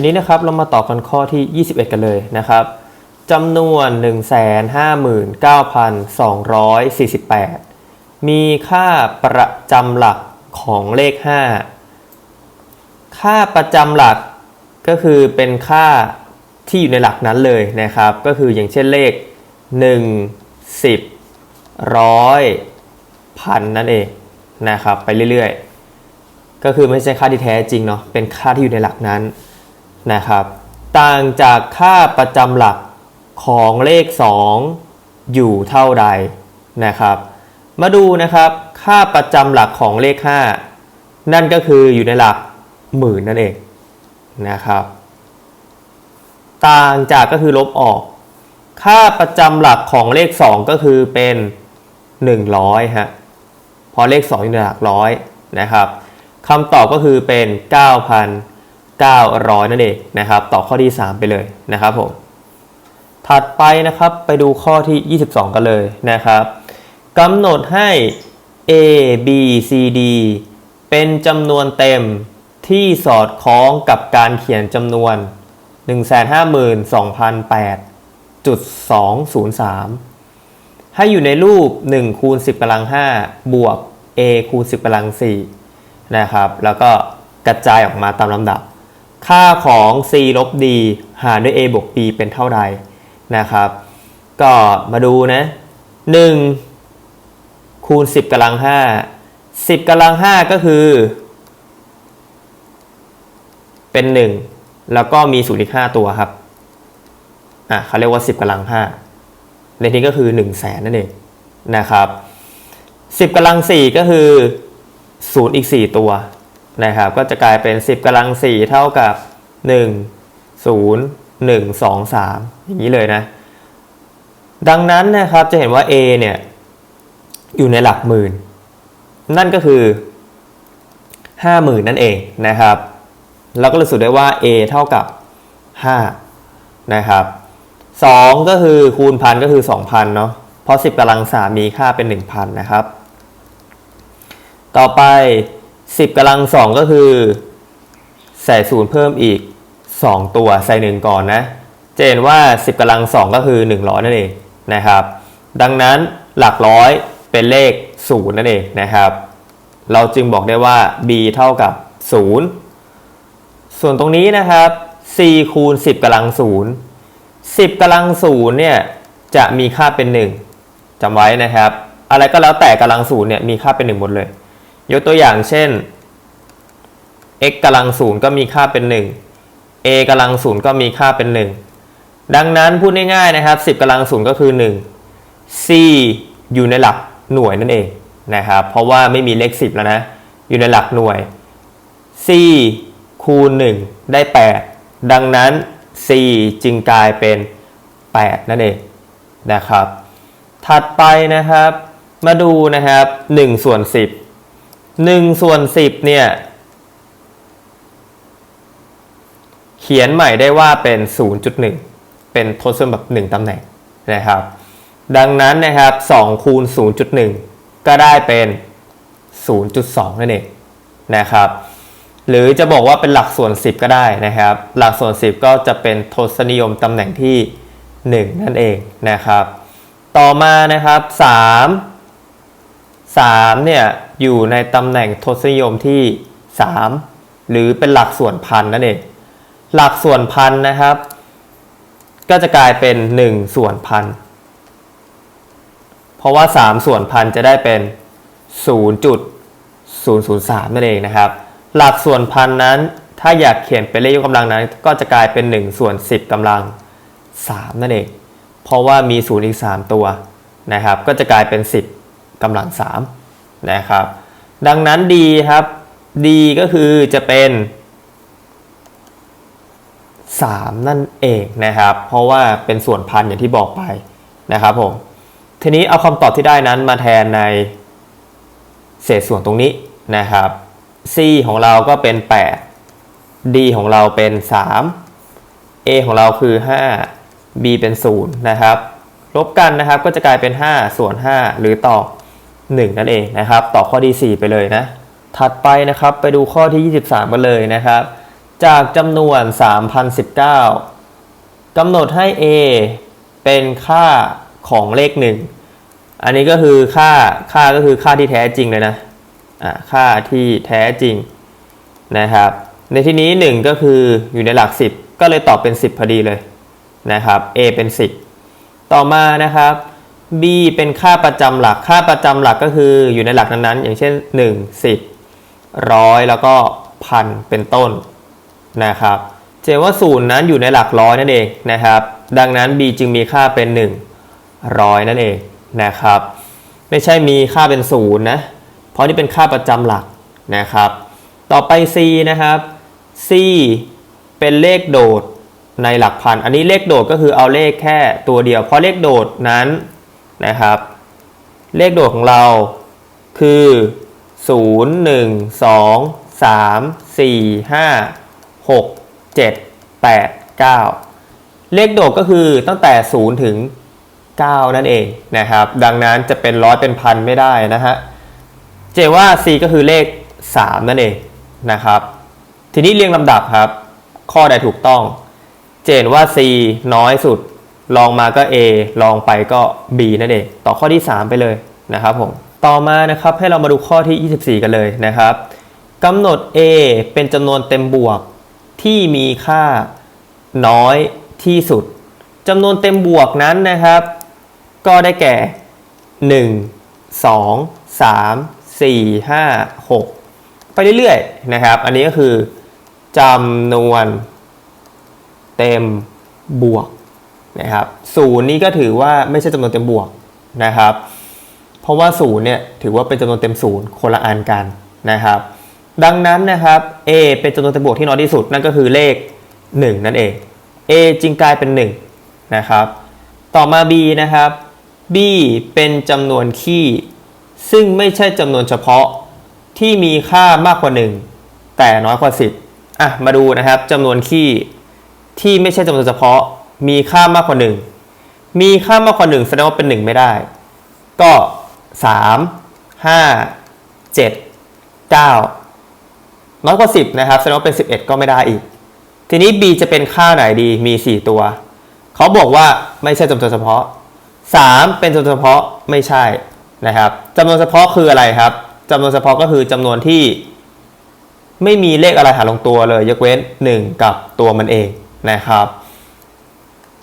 ทีนี้นะครับเรามาต่อกันข้อที่ 21 กันเลยนะครับจำนวน 159,248 มีค่าประจำหลักของเลข 5 ค่าประจำหลักก็คือเป็นค่าที่อยู่ในหลักนั้นเลยนะครับ ก็คืออย่างเช่นเลข 1 10ร้อยพันนั่นเองนะครับไปเรื่อยๆ ก็คือไม่ใช่ค่าที่แท้จริงเนาะเป็นค่าที่อยู่ในหลักนั้น นะครับ ต่างจากค่าประจำหลักของเลข 2 อยู่เท่าใดนะครับ มาดูนะครับค่าประจำหลักของเลข 5 นั่นก็คืออยู่ในหลักหมื่นนั่นเองนะครับ ต่างจากก็คือลบออก ค่าประจำหลักของเลข 2 ก็คือเป็น 100ฮะเพราะเลข 2 อยู่ในหลักร้อยนะครับคำตอบก็คือเป็น 900 นั่นเองนะครับต่อข้อที่ 3 ไปเลยนะครับผมถัดไปนะครับไปดูข้อที่ 22 กันเลยนะครับกำหนดให้ a b c d เป็นจำนวนเต็มที่สอดคล้องกับการเขียนจำนวน 152,008.203 ให้อยู่ในรูป 1 คูณ 10กำลัง 5 บวก a คูณ 10กำลัง4นะครับ แล้วก็กระจายออกมาตามลำดับ ค่าของ c ลบ d หารด้วย a บวก b เป็นเท่าใดนะครับ ก็มาดูนะ 1 คูณ 10กำลัง 5 10กำลัง 5 ก็คือ เป็น 1 แล้วก็มีศูนย์อีก 5 ตัวครับ อะเขาเรียกว่า 10กำลัง 5 ในที่ก็คือ1 0 0 0 0แสนนั่นเองนะครับ 10กำลัง 4 ก็คือ 0 อีก 4 ตัว นะครับ ก็จะกลายเป็น 10กำลัง 4 เท่ากับ 1 0 1 2 3 อย่างนี้เลยนะ ดังนั้นนะครับจะเห็นว่า A เนี่ย อยู่ในหลักหมื่น นั่นก็คือ 50,000 นั่นเองนะครับ เราก็เลยสุดได้ว่า A เท่ากับ 5 นะครับ 2 ก็คือคูณพันก็คือ 2,000 เนาะเพราะ 10กำลัง 3 มีค่าเป็น 1,000 นะครับ ต่อไป 10กำลัง2ก็คือ ใส่ศูนย์เพิ่มอีก2ตัวใส่1ก่อนนะจะเห็นว่า 10กำลัง2ก็คือ 100 นั่นเองนะครับ ดังนั้นหลักร้อยเป็นเลข 0 นั่นเองนะครับ เราจึงบอกได้ว่า b เท่ากับ 0 ส่วนตรงนี้นะครับ c คูณ 10กำลัง0 10กำลัง0เนี่ยจะมีค่าเป็น 1จำไว้นะครับ อะไรก็แล้วแต่กำลัง0เนี่ยมีค่าเป็น 1 หมดเลย ยกตัวอย่างเช่น x กำลัง0ก็มีค่าเป็น 1 a กำลัง0ก็มีค่าเป็น 1 ดังนั้นพูดง่ายๆนะครับ 10กำลัง0ก็คือ 1 c อยู่ในหลักหน่วยนั่นเองนะครับ เพราะว่าไม่มีเลข 10 แล้วนะ อยู่ในหลักหน่วย c คูณ 1 ได้ 8 ดังนั้น c จึงกลายเป็น 8 นั่นเองนะครับ ถัดไปนะครับ มาดูนะครับ1ส่วน10 1ส่วน10เนี่ย เขียนใหม่ได้ว่าเป็น 0.1 เป็นทศส่วนแบบ1ตำแหน่งนะครับ ดังนั้นนะครับ2คูณ 0.1 ก็ได้เป็น 0.2 นั่นเองนะครับ หรือจะบอกว่าเป็นหลักส่วน 10 ก็ได้นะครับ หลักส่วน 10 ก็จะเป็นทศนิยมตำแหน่งที่ 1 นั่นเองนะครับ ต่อมานะครับ 3 3เนี่ย อยู่ในตำแหน่งทศนิยมที่ 3 หรือเป็นหลักส่วนพันนั่นเองหลักส่วนพันนะครับ ก็จะกลายเป็น 1 ส่วนพันเพราะว่า 3 ส่วนพันจะได้เป็น 0.003 นั่นเองนะครับ หลักส่วนพันนั้นถ้าอยากเขียนเป็นเลขยกกำลังนั้น ก็จะกลายเป็น 1 ส่วน 10กำลัง 3 นั่นเอง เพราะว่ามี 0 อีก 3 ตัวนะครับ ก็จะกลายเป็น 10กำลัง 3 นะครับ ดังนั้น d ครับ d ก็คือจะเป็น 3 นั่นเองนะครับ เพราะว่าเป็นส่วนพันอย่างที่บอกไปนะครับผมทีนี้เอาคำตอบที่ได้นั้นมาแทนในเศษส่วนตรงนี้นะครับ c ของเราก็เป็น 8 d ของเราเป็น 3 a ของเราคือ 5 b เป็น 0 นะครับ ลบกันนะครับก็จะกลายเป็น 5 ส่วน 5 หรือตอบ 1 นั่นเองนะครับต่อข้อที่4ไปเลยนะ ถัดไปนะครับไปดูข้อที่ 23 กันเลยนะครับ จากจำนวน 3,019กำหนดให้ a เป็นค่าของเลขหนึ่งอันนี้ก็คือค่าค่าก็คือค่าที่แท้จริงเลยนะอ่าค่าที่แท้จริงนะครับ ในที่นี้ 1 ก็คืออยู่ในหลัก 10 ก็เลยตอบเป็น 10 พอดีเลยนะครับ a เป็น 10 ต่อมานะครับ b เป็นค่าประจำหลัก ค่าประจำหลักก็คืออยู่ในหลักนั้นๆ อย่างเช่น 1 10ร้อยแล้วก็พันเป็นต้นนะครับเห็นว่าศูนย์นั้นอยู่ในหลักร้อยนั่นเองนะครับ ดังนั้น b จึงมีค่าเป็น1ร้อยนั่นเองนะครับ ไม่ใช่มีค่าเป็นศูนย์นะ เพราะนี่เป็นค่าประจำหลักนะครับ ต่อไป c นะครับ c เป็นเลขโดดในหลักพัน อันนี้เลขโดดก็คือเอาเลขแค่ตัวเดียว เพราะเลขโดดนั้น นะครับ เลขโดดของเราคือ 0 1 2 3 4 5 6 7 8 9 เลขโดดก็คือตั้งแต่ 0 ถึง 9 นั่นเองนะครับ ดังนั้นจะเป็นร้อยเป็นพันไม่ได้นะฮะ เจว่า c ก็คือเลข 3 นั่นเองนะครับ ทีนี้เรียงลำดับครับ ข้อใดถูกต้อง เจนว่า c น้อยสุด ลองมาก็ a ลองไปก็ b นั่นเองต่อข้อที่ 3 ไปเลยนะครับผมต่อมานะครับให้เรามาดูข้อที่ 24 กันเลยนะครับกำหนด a เป็นจำนวนเต็มบวกที่มีค่าน้อยที่สุดจำนวนเต็มบวกนั้นนะครับ ก็ได้แก่ 1 2 3 4 5 6 ไปเรื่อยๆนะครับ อันนี้ก็คือจำนวนเต็มบวก นะครับศูนย์นี้ก็ถือว่าไม่ใช่จำนวนเต็มบวกนะครับ เพราะว่าศูนย์เนี่ยถือว่าเป็นจำนวนเต็มศูนย์คนละอันกันนะครับ ดังนั้นนะครับ a เป็นจำนวนเต็มบวกที่น้อยที่สุดนั่นก็คือเลข 1 นั่นเอง a จึงกลายเป็น 1 นะครับ ต่อมา b นะครับ b เป็นจำนวนคี่ ซึ่งไม่ใช่จำนวนเฉพาะที่มีค่ามากกว่า 1 แต่น้อยกว่า 10อะมาดูนะครับจำนวนคี่ที่ไม่ใช่จำนวนเฉพาะ มีค่ามากกว่า 1 มีค่ามากกว่า 1 แสดงว่าเป็น 1 ไม่ได้ ก็ 3 5 7 9 น้อยกว่า 10 นะครับ แสดงว่าเป็น 11 ก็ไม่ได้อีก ทีนี้ b จะเป็นค่าไหนดี มี 4 ตัว เขาบอกว่าไม่ใช่จำนวนเฉพาะ 3 เป็นจำนวนเฉพาะไม่ใช่นะครับจำนวนเฉพาะคืออะไรครับจำนวนเฉพาะก็คือจำนวนที่ไม่มีเลขอะไรหารลงตัวเลย ยกเว้น 1 กับตัวมันเองนะครับ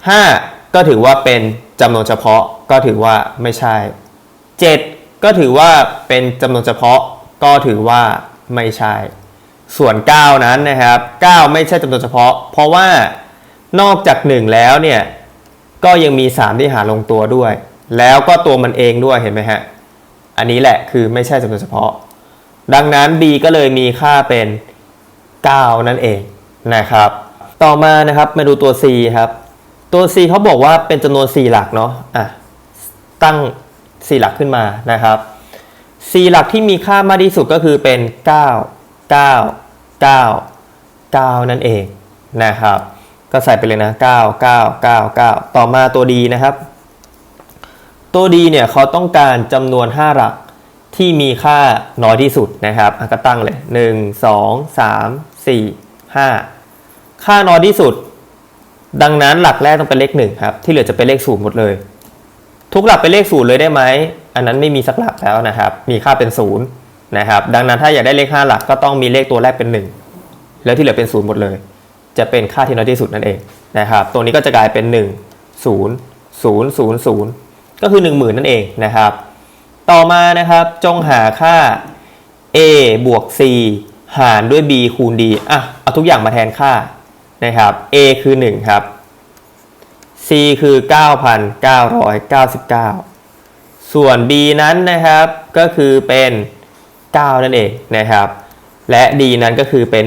5 ก็ถือว่าเป็นจำนวนเฉพาะก็ถือว่าไม่ใช่ 7 ก็ถือว่าเป็นจำนวนเฉพาะก็ถือว่าไม่ใช่ ส่วน 9 นั้นนะครับ 9 ไม่ใช่จำนวนเฉพาะ เพราะว่านอกจาก 1 แล้วเนี่ยก็ยังมี 3 ที่หารลงตัวด้วย แล้วก็ตัวมันเองด้วยเห็นไหมฮะ อันนี้แหละคือไม่ใช่จำนวนเฉพาะ ดังนั้น b ก็เลยมีค่าเป็น 9 นั่นเองนะครับ ต่อมานะครับมาดูตัว c ครับ ตัว c เขาบอกว่าเป็นจำนวน 4 หลักเนาะอะตั้ง 4 หลักขึ้นมานะครับ4หลักที่มีค่ามากที่สุดก็คือเป็น 9 9 9 9 นั่นเองนะครับ ก็ใส่ไปเลยนะ 9 9 9 9 ต่อมาตัวดีนะครับ ตัวดีเนี่ยเขาต้องการจำนวน 5 หลักที่มีค่าน้อยที่สุดนะครับก็ตั้งเลย 1 2 3 4 5 ค่าน้อยที่สุด ดังนั้นหลักแรกต้องเป็นเลข1ครับ ที่เหลือจะเป็นเลขศูนย์หมดเลย ทุกหลักเป็นเลขศูนย์เลยได้ไหม อันนั้นไม่มีสักหลักแล้วนะครับ มีค่าเป็นศูนย์นะครับ ดังนั้นถ้าอยากได้เลข 5 หลักก็ต้องมีเลขตัวแรกเป็น 1 แล้วที่เหลือเป็นศูนย์หมดเลย จะเป็นค่าที่น้อยที่สุดนั่นเองนะครับตัวนี้ก็จะกลายเป็น 1 0 0 0 0 ก็คือ 10,000 นั่นเองนะครับ ต่อมานะครับจงหาค่า a บวก c หารด้วย b คูณ d อะเอาทุกอย่างมาแทนค่า นะครับ a คือ 1 ครับ c คือ 9,999 ส่วน b นั้นนะครับก็คือเป็น 9 นั่นเองนะครับ และ d นั้นก็คือเป็น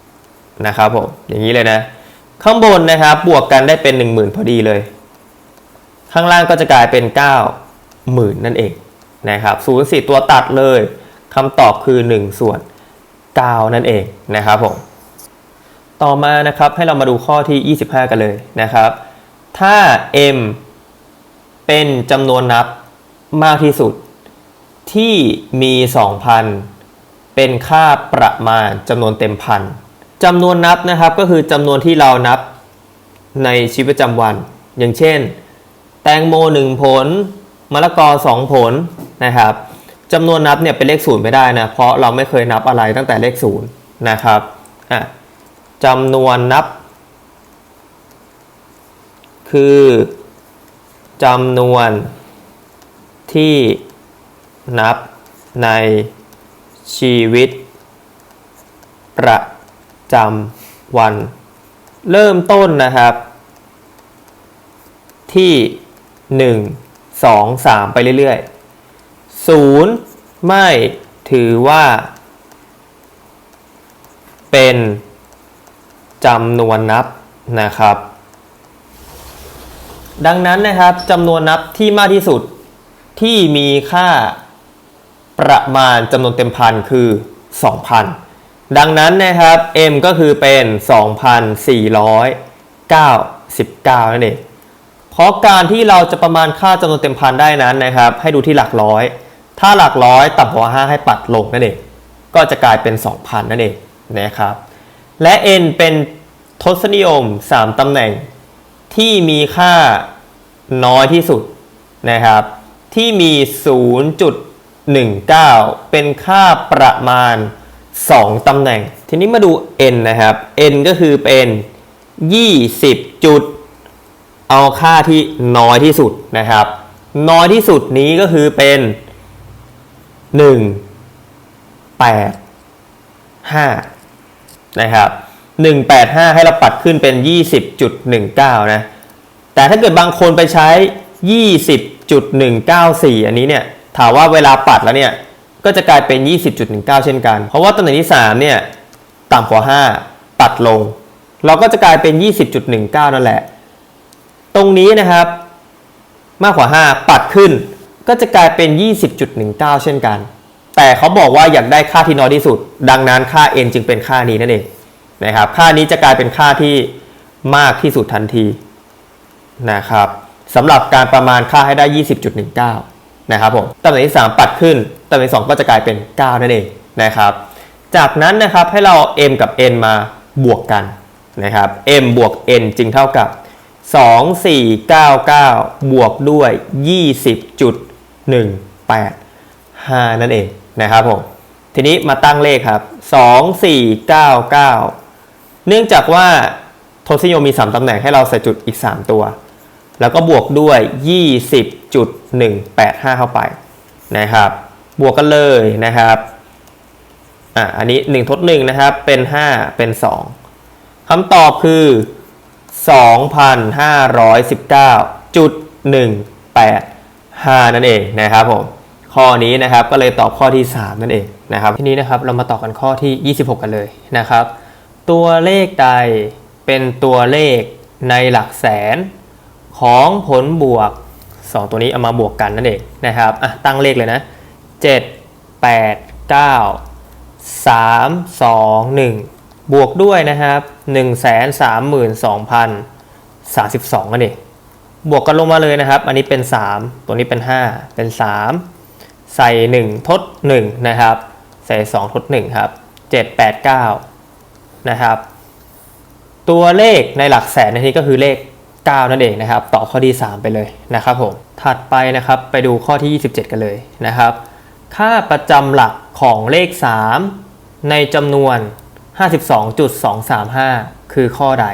10,000นะครับผมอย่างนี้เลยนะ ข้างบนนะครับบวกกันได้เป็น 10,000 พอดีเลย ข้างล่างก็จะกลายเป็น 90,000 นั่นเองนะครับศูนย์สี่ตัวตัดเลยคำตอบคือ 1 ส่วน 9 นั่นเองนะครับผม ต่อมานะครับให้เรามาดูข้อที่ 25 กันเลยนะครับ ถ้า m เป็นจำนวนนับมากที่สุด ที่มี 2,000 เป็นค่าประมาณจำนวนเต็มพันจำนวนนับนะครับก็คือจำนวนที่เรานับในชีวิตประจำวัน อย่างเช่น แตงโมหนึ่งผลมะละกอสองผลนะครับจำนวนนับเนี่ยเป็นเลขศูนย์ไม่ได้นะเพราะเราไม่เคยนับอะไรตั้งแต่เลขศูนย์นะครับอะ จำนวนนับ คือจำนวนที่นับในชีวิต ประจำวัน เริ่มต้นนะครับ ที่ 1 2 3 ไปเรื่อยๆ 0 ไม่ถือว่า เป็น จำนวนนับนะครับ ดังนั้นนะครับจำนวนนับที่มากที่สุดที่มีค่าประมาณจำนวนเต็มพันคือ 2,000 ดังนั้นนะครับ m ก็คือเป็น 2,499 นั่นเอง เพราะการที่เราจะประมาณค่าจำนวนเต็มพันได้นั้นนะครับ ให้ดูที่หลักร้อย ถ้าหลักร้อยต่ำกว่า 5 ให้ปัดลงนั่นเอง ก็จะกลายเป็น 2,000 นั่นเองนะครับ และ n เป็นทศนิยม 3ตำแหน่ง ที่มีค่าน้อยที่สุดนะครับ ที่มี 0.19 เป็นค่าประมาณ 2ตำแหน่ง ทีนี้มาดู n นะครับ n ก็คือเป็น 20 จุด เอาค่าที่น้อยที่สุดนะครับ น้อยที่สุดนี้ก็คือเป็น 1 8 5 นะครับ185 ให้เราปัดขึ้นเป็น 20.19 นะ แต่ถ้าเกิดบางคนไปใช้ 20.194 อันนี้เนี่ย ถามว่าเวลาปัดแล้วเนี่ย ก็จะกลายเป็น 20.19 เช่นกัน เพราะว่าตำแหน่งที่ 3 เนี่ย ต่ำกว่า 5 ปัดลง เราก็จะกลายเป็น 20.19 นั่นแหละ ตรงนี้นะครับ มากกว่า 5 ปัดขึ้น ก็จะกลายเป็น 20.19 เช่นกัน แต่เขาบอกว่าอยากได้ค่าที่น้อยที่สุด ดังนั้นค่า n จึงเป็นค่านี้นั่นเองนะครับ ค่านี้จะกลายเป็นค่าที่มากที่สุดทันทีนะครับสำหรับการประมาณค่าให้ได้ 20.19 นะครับผมตำแหน่งที่ 3 ปัดขึ้นตำแหน่งที่2ก็จะกลายเป็น 9 นั่นเองนะครับ จากนั้นนะครับให้เรา m กับ n มาบวกกันนะครับ m บวก n จึงเท่ากับ 2499 บวกด้วย 5 นั่นเองนะครับผมทีนี้มาตั้งเลขครับ 2499 เนื่องจากว่าทศนิยมมี 3ตำแหน่งให้เราใส่จุดอีก 3 ตัว แล้วก็บวกด้วย 20.185 เข้าไปนะครับ บวกกันเลยนะครับอะอันนี้ 1 ทด 1 นะครับ เป็น 5 เป็น 2 คำตอบคือ 2,519.185 นั่นเองนะครับผม ข้อนี้นะครับก็เลยตอบข้อที่ 3 นั่นเองนะครับ ทีนี้นะครับเรามาต่อกันข้อที่ 26 กันเลยนะครับ ตัวเลขใดเป็นตัวเลขในหลักแสนของผลบวก 2 ตัวนี้เอามาบวกกันนั่นเองนะครับอะตั้งเลขเลยนะ 7 8 9 3 2 1 บวกด้วยนะครับ 1 3 2 032นั่นเองบวกกันลงมาเลยนะครับ อันนี้เป็น 3 ตัวนี้เป็น 5 เป็น 3 ใส่ 1 ทด 1 นะครับ ใส่ 2 ทด 1 ครับ 7 8 9 นะครับ ตัวเลขในหลักแสนในที่ก็คือเลข 9 นั่นเองนะครับตอบข้อที่ 3 ไปเลยนะครับผม ถัดไปนะครับไปดูข้อที่ 27 กันเลยนะครับ ค่าประจำหลักของเลข 3 ในจำนวน 52.235 คือข้อใด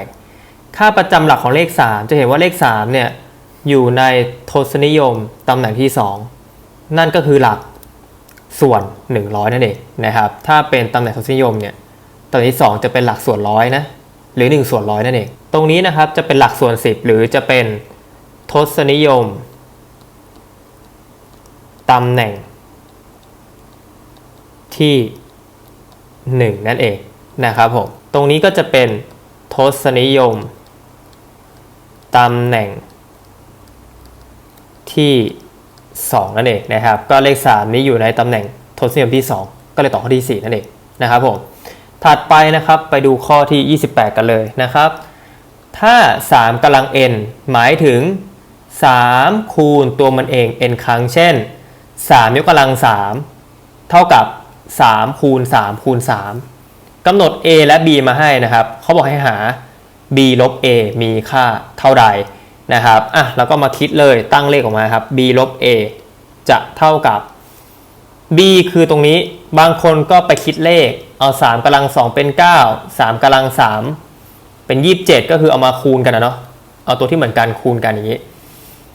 ค่าประจำหลักของเลข 3 จะเห็นว่าเลข 3 เนี่ยอยู่ในทศนิยมตำแหน่งที่ 2 นั่นก็คือหลักส่วน 100 นั่นเองนะครับ ถ้าเป็นตำแหน่งทศนิยมเนี่ยตำแหน่งที่2จะเป็นหลักส่วนร้อยนะ หรือ 1 ส่วนร้อยนั่นเอง ตรงนี้นะครับจะเป็นหลักส่วน 10 หรือจะเป็นทศนิยมตำแหน่งที่ 1 นั่นเองนะครับผม ตรงนี้ก็จะเป็นทศนิยมตำแหน่งที่ 2 นั่นเองนะครับ ก็เลข 3 นี้อยู่ในตำแหน่งทศนิยมที่ 2 ก็เลยตอบข้อที่ 4 นั่นเองนะครับผมถัดไปนะครับไปดูข้อที่ 28 กันเลยนะครับ ถ้า 3กำลัง n หมายถึง 3 คูณตัวมันเอง n ครั้งเช่น 3 ยกกำลัง 3 เท่ากับ 3 คูณ 3 คูณ 3กำหนด a และ b มาให้นะครับ เขาบอกให้หา b ลบ a มีค่าเท่าใด นะครับอะเราก็มาคิดเลยตั้งเลขออกมาครับ b ลบ a จะเท่ากับ b คือตรงนี้บางคนก็ไปคิดเลขเอา 3กำลัง 2 เป็น 9 3กำลัง 3 เป็น 27 ก็คือเอามาคูณกันนะเนาะเอาตัวที่เหมือนกันคูณกันอย่างนี้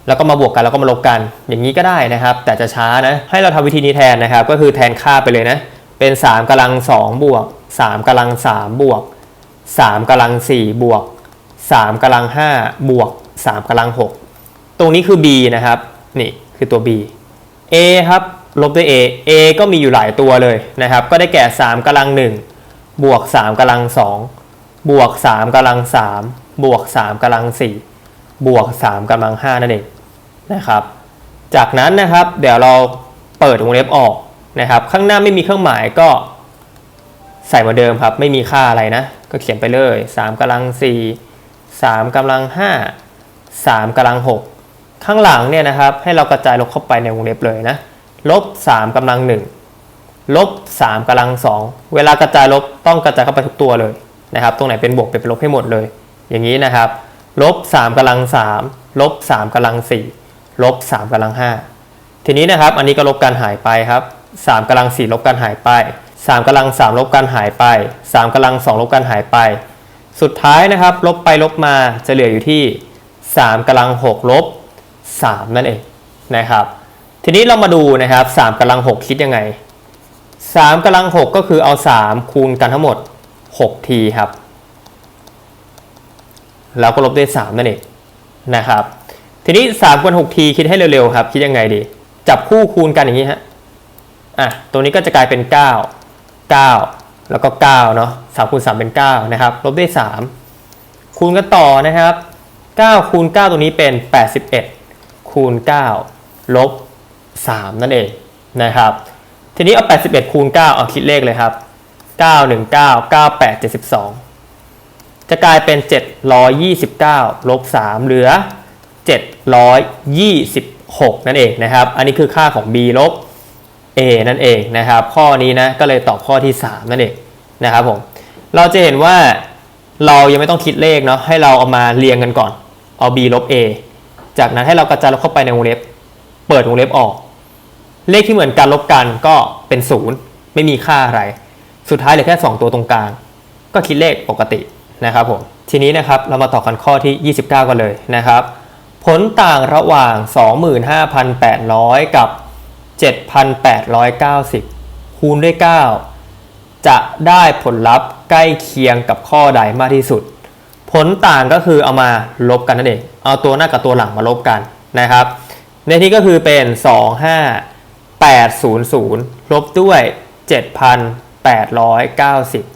แล้วก็มาบวกกันแล้วก็มาลบกันอย่างนี้ก็ได้นะครับ แต่จะช้านะให้เราทำวิธีนี้แทนนะครับ ก็คือแทนค่าไปเลยนะเป็น 3กำลัง 2 บวก 3กำลัง 3 บวก 3กำลัง 4 บวก 3กำลัง 5 บวก 3กำลัง 6 ตรงนี้คือ b นะครับ นี่คือตัว b a ครับ ลบด้วย a a ก็มีอยู่หลายตัวเลยนะครับ ก็ได้แก่ 3กำลัง 1 บวก 3กำลัง 2 บวก 3กำลัง 3 บวก 3กำลัง 4 บวก 3กำลัง 5 นั่นเองนะครับ จากนั้นนะครับเดี๋ยวเราเปิดวงเล็บออกนะครับ ข้างหน้าไม่มีเครื่องหมายก็ใส่เหมาเดิมครับ ไม่มีค่าอะไรนะ ก็เขียนไปเลย 3กำลัง 4 3กำลัง 5 3กำลัง 6 ข้างหลังเนี่ยนะครับให้เรากระจายลบเข้าไปในวงเล็บเลยนะลบ3กำลัง1ลบ3กำลัง 2 เวลากระจายลบต้องกระจายเข้าไปทุกตัวเลยนะครับ ตรงไหนเป็นบวกเป็นลบให้หมดเลย อย่างนี้นะครับลบ3กำลัง3ลบ3กำลัง4ลบ3กำลัง 5 ทีนี้นะครับ อันนี้ก็ลบกันหายไปครับ3กำลัง 4 ลบกันหายไป 3กำลัง 3 ลบกันหายไป 3กำลัง 2 ลบกันหายไป สุดท้ายนะครับ ลบไปลบมาจะเหลืออยู่ที่ 3กำลัง6ลบ3นั่นเองนะครับทีนี้เรามาดูนะครับ3กำลัง 6 คิดยังไง 3กำลัง 6 ก็คือเอา 3 คูณกันทั้งหมด 6 ทีครับ แล้วก็ลบด้วย 3 นั่นเองนะครับ ทีนี้3คูณ6ทีคิดให้เร็วๆครับ คิดยังไงดี จับคู่คูณกันอย่างนี้ฮะอะตรงนี้ก็จะกลายเป็น 9 9 แล้วก็9เนาะ3คูณ3เป็น 9 นะครับ ลบด้วย 3 คูณกันต่อนะครับ 9คูณ9ตรงนี้เป็น 81 คูณ 9 ลบ 3 นั่นเองนะครับ ทีนี้เอา 81 คูณ 9 เอาคิดเลขเลยครับ 9 1 9 9 8 72 จะกลายเป็น 729 ลบ 3 เหลือ 726 นั่นเองนะครับ อันนี้คือค่าของ b ลบ a นั่นเองนะครับ ข้อนี้นะก็เลยตอบข้อที่ 3 นั่นเองนะครับผม เราจะเห็นว่าเรายังไม่ต้องคิดเลขเนาะให้เราเอามาเรียงกันก่อน เอา b ลบ a จากนั้นให้เรากระจายลบเข้าไปในวงเล็บ เปิดวงเล็บออก เลขที่เหมือนกันลบกันก็เป็น 0 ไม่มีค่าอะไร สุดท้ายเหลือแค่ 2 ตัวตรงกลาง ก็คิดเลขปกตินะครับผม ทีนี้นะครับเรามาต่อกันข้อที่ 29 กันเลยนะครับ ผลต่างระหว่าง 25,800 กับ 7,890 คูณด้วย 9 จะได้ผลลัพธ์ใกล้เคียงกับข้อใดมากที่สุด ผลต่างก็คือเอามาลบกันนั่นเอง เอาตัวหน้ากับตัวหลังมาลบกันนะครับ ในที่ก็คือเป็น 25800 ลบด้วย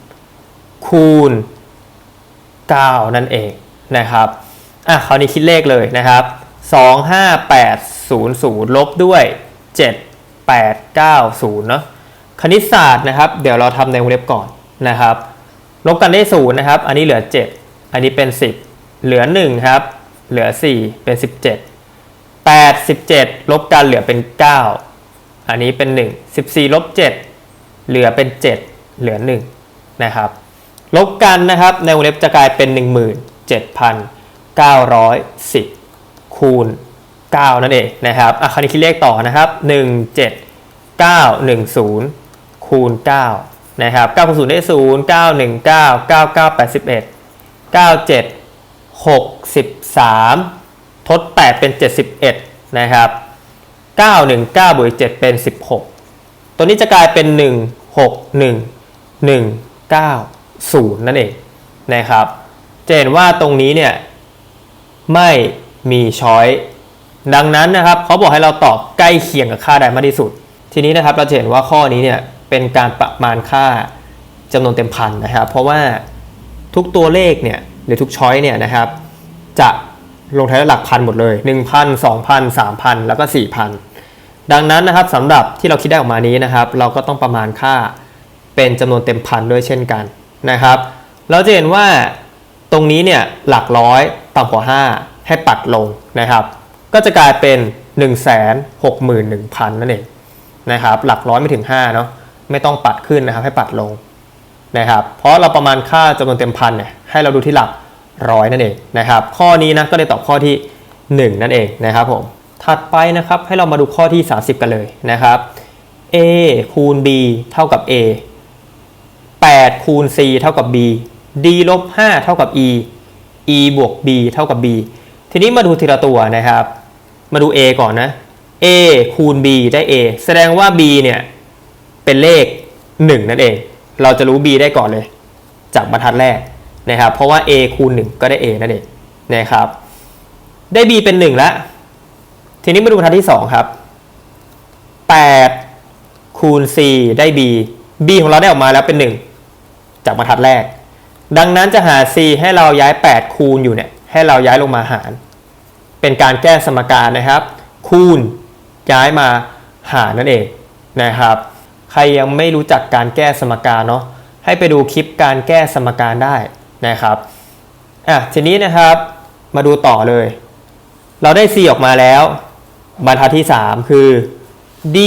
7,890 คูณ 9 นั่นเองนะครับ อะคราวนี้คิดเลขเลยนะครับ 25800 ลบด้วย 7890 เนาะคณิตศาสตร์นะครับ เดี๋ยวเราทำในวงเล็บก่อนนะครับ ลบกันได้ 0 นะครับ อันนี้เหลือ 7 อันนี้เป็น 10 เหลือ 1 ครับ เหลือ 4 เป็น 17 8 17 ลบกันเหลือเป็น 9 อันนี้เป็น 1 14 ลบ 7 เหลือเป็น 7 เหลือ 1 นะครับ ลบกันนะครับ ในวงเล็บจะกลายเป็น 17,910 คูณ 9 นั่นเองนะครับ อะคราวนี้คิดเลขต่อนะครับ 1 7 9 1 0 คูณ 9 นะครับ9คูณ0ได้ 0 919 9981 9763 ทด 8 เป็น 71 นะครับ 9 1 9บวก7เป็น 16 ตัวนี้จะกลายเป็น 1 6 1 1 9 0 นั่นเองนะครับจะเห็นว่าตรงนี้เนี่ยไม่มีช้อยดังนั้นนะครับเขาบอกให้เราตอบใกล้เคียงกับค่าใดมากที่สุด ทีนี้นะครับเราจะเห็นว่าข้อนี้เนี่ยเป็นการประมาณค่าจำนวนเต็มพันนะครับ เพราะว่า ทุกตัวเลขเนี่ยหรือทุกช้อยเนี่ยนะครับ จะลงท้ายด้วยหลักพันหมดเลย 1,000 2,000 3,000 แล้วก็ 4,000 ดังนั้นนะครับสำหรับที่เราคิดได้ออกมานี้นะครับ เราก็ต้องประมาณค่าเป็นจำนวนเต็มพันด้วยเช่นกันนะครับ เราจะเห็นว่าตรงนี้เนี่ยหลักร้อยต่ำกว่า 5 ให้ปัดลงนะครับ ก็จะกลายเป็น 1 6 1 0 0 0 นั่นเองนะครับ หลักร้อยไม่ถึง5เนาะไม่ต้องปัดขึ้นนะครับให้ปัดลง นะครับเพราะเราประมาณค่าจำนวนเต็มพันเนี่ยให้เราดูที่หลักร้อยนั่นเองนะครับข้อนี้นะก็เลยตอบข้อที่ 1 นั่นเองนะครับผมถัดไปนะครับให้เรามาดูข้อที่ 30 กันเลยนะครับ a คูณ b เท่ากับ a 8คูณ c เท่ากับ b d ลบ5เท่ากับ e e บวก b เท่ากับ b ทีนี้มาดูทีละตัวนะครับ มาดู a ก่อนนะ a คูณ b ได้ a แสดงว่า b เนี่ยเป็นเลข 1 นั่นเอง เราจะรู้ b ได้ก่อนเลย จากบรรทัดแรกนะครับ เพราะว่า a คูณ 1 ก็ได้ a นั่นเองนะครับ ได้ b เป็น 1 แล้ว ทีนี้มาดูบรรทัดที่ 2 ครับ 8 คูณ c ได้ b b ของเราได้ออกมาแล้วเป็น 1 จากบรรทัดแรก ดังนั้นจะหา c ให้เราย้าย 8 คูณอยู่เนี่ยให้เราย้ายลงมาหาร เป็นการแก้สมการนะครับ คูณย้ายมาหารนั่นเองนะครับ ใครยังไม่รู้จักการแก้สมการเนาะให้ไปดูคลิปการแก้สมการได้นะครับอะทีนี้นะครับมาดูต่อเลย เราได้ c ออกมาแล้ว บรรทัดที่ 3 คือ d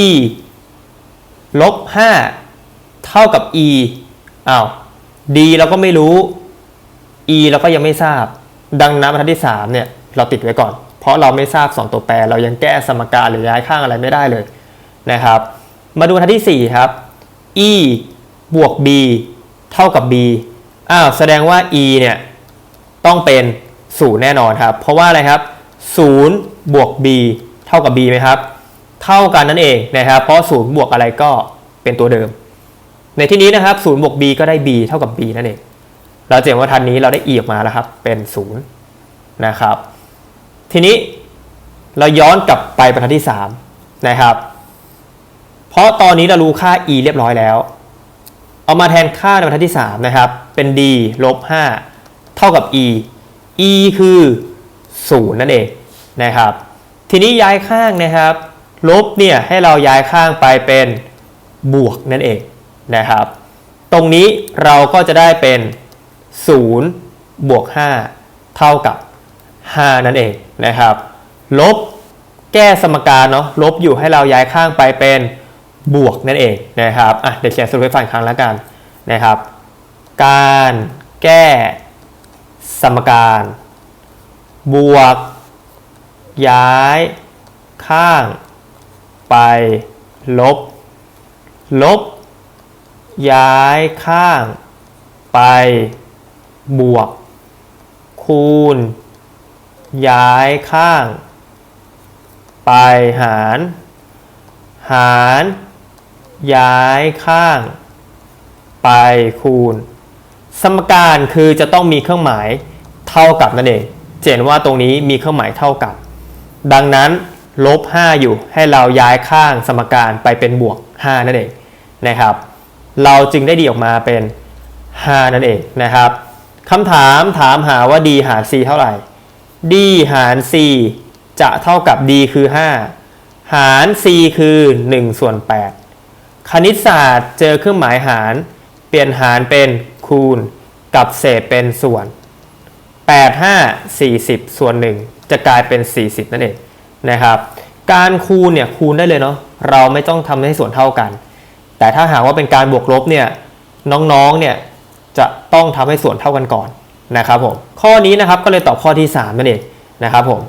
ลบ5เท่ากับ e อ้าว d เราก็ไม่รู้ e เราก็ยังไม่ทราบ ดังนั้นบรรทัดที่ 3 เนี่ย เราติดไว้ก่อน เพราะเราไม่ทราบ 2 ตัวแปร เรายังแก้สมการหรือย้ายข้างอะไรไม่ได้เลยนะครับ มาดูทัดที่ 4 ครับ e บวก b เท่ากับ b อ้าวแสดงว่า e เนี่ยต้องเป็น0แน่นอนครับ เพราะว่าอะไรครับ0บวก b เท่ากับ b ไหมครับ เท่ากันนั่นเองนะครับ เพราะ0บวกอะไรก็เป็นตัวเดิม ในที่นี้นะครับ0บวก b ก็ได้ b เท่ากับ b นั่นเอง เราจะเห็นว่าทันนี้เราได้ e ออกมาแล้วครับ เป็น0นะครับ ทีนี้เราย้อนกลับไปบรรทัดที่3นะครับ เพราะตอนนี้เรารู้ค่า e เรียบร้อยแล้ว เอามาแทนค่าในบรรทัดที่ 3 นะครับ เป็น d ลบ 5 เท่ากับ e e คือ 0 นั่นเองนะครับ ทีนี้ย้ายข้างนะครับ ลบเนี่ยให้เราย้ายข้างไปเป็นบวกนั่นเองนะครับ ตรงนี้เราก็จะได้เป็น 0 บวก 5 เท่ากับ 5 นั่นเองนะครับ ลบแก้สมการเนาะลบอยู่ให้เราย้ายข้างไปเป็น บวกนั่นเองนะครับอะเดี๋ยวเขียนสรุปให้ฟังครั้งแล้วกันนะครับ การแก้สมการ บวก ย้าย ข้าง ไป ลบ ลบ ย้ายข้าง ไป บวก คูณ ย้ายข้าง ไปหาร หาร ย้ายข้าง ไปคูณ สมการคือจะต้องมีเครื่องหมายเท่ากับนั่นเองเห็นว่าตรงนี้มีเครื่องหมายเท่ากับ ดังนั้นลบ5อยู่ให้เราย้ายข้างสมการไปเป็นบวก 5 นั่นเองนะครับ เราจึงได้ดีออกมาเป็น 5 นั่นเองนะครับคำถามถามหาว่า d หาร c เท่าไหร่ d หาร c จะเท่ากับ d คือ 5 หาร c คือ 1 ส่วน 8 คณิตศาสตร์เจอเครื่องหมายหาร เปลี่ยนหารเป็นคูณ กับเศษเป็นส่วน 8 5 40 ส่วน 1 จะกลายเป็น 40 นั่นเองนะครับ การคูณเนี่ยคูณได้เลยเนาะเราไม่ต้องทำให้ส่วนเท่ากัน แต่ถ้าหากว่าเป็นการบวกลบเนี่ยน้องๆเนี่ยจะต้องทำให้ส่วนเท่ากันก่อนนะครับผมข้อนี้นะครับก็เลยตอบข้อที่ 3 นั่นเองนะครับผม